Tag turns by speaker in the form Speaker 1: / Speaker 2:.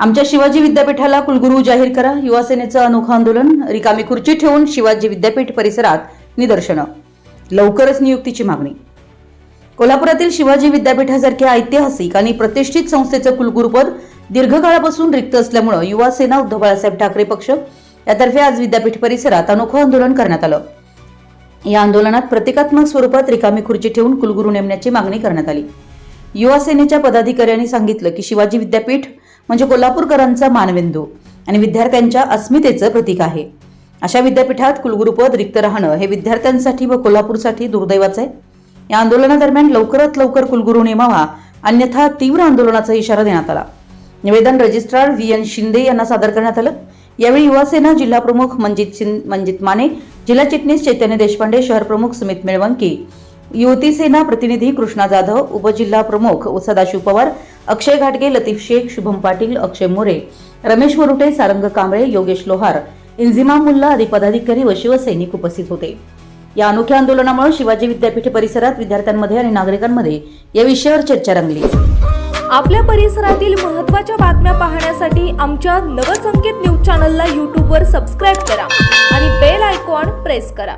Speaker 1: आमच्या शिवाजी विद्यापीठाला कुलगुरू जाहीर करा. युवासेनेचं अनोखं आंदोलन रिकामी खुर्ची ठेवून शिवाजी विद्यापीठ परिसरात निदर्शनं. लवकरच नियुक्तीची मागणी. कोल्हापुरातील शिवाजी विद्यापीठासारख्या ऐतिहासिक आणि प्रतिष्ठित संस्थेचं कुलगुरुपद दीर्घकाळापासून रिक्त असल्यामुळं युवा सेना उद्धव बाळासाहेब ठाकरे पक्ष यातर्फे आज विद्यापीठ परिसरात अनोखं आंदोलन करण्यात आलं. या आंदोलनात प्रतिकात्मक स्वरूपात रिकामी खुर्ची ठेवून कुलगुरू नेमण्याची मागणी करण्यात आली. युवा सेनेच्या पदाधिकाऱ्यांनी सांगितलं की शिवाजी विद्यापीठ म्हणजे कोल्हापूरकरांचा मानबिंदू आणि विद्यार्थ्यांच्या अस्मितेचं प्रतीक आहे. अशा विद्यापीठात कुलगुरुपद रिक्त राहणं हे विद्यार्थ्यांसाठी व कोल्हापूरसाठी दुर्दैवाचं आहे. या आंदोलनादरम्यान लवकरात लवकर कुलगुरू नेमावा अन्यथा तीव्र आंदोलनाचा इशारा देण्यात आला. निवेदन रजिस्ट्रार व्ही एन शिंदे यांना सादर करण्यात आलं. यावेळी युवासेना जिल्हा प्रमुख मंजित सिंग मंजित माने जिल्हा चिटणीस चैतन्य देशपांडे शहर प्रमुख सुमित मेळवंकी युवती सेना प्रतिनिधी कृष्णा जाधव उपजिल्हा प्रमुख सदाशिव पवार अक्षय घाटगे लतीफ शेख शुभम पाटील अक्षय मोरे रमेश वरुटे सारंग कांबळे योगेश लोहार इंजिमा मुल्ला आदी पदाधिकारी व शिवसैनिक उपस्थित होते. या अनोख्या आंदोलनामुळे शिवाजी विद्यापीठ परिसरात विद्यार्थ्यांमध्ये आणि नागरिकांमध्ये या विषयावर चर्चा रंगली.
Speaker 2: आपल्या परिसरातील महत्त्वाच्या बातम्या पाहण्यासाठी आमच्या नवसंकेत न्यूज चॅनलला यूट्यूबवर सबस्क्राईब करा आणि बेल आयकॉन प्रेस करा.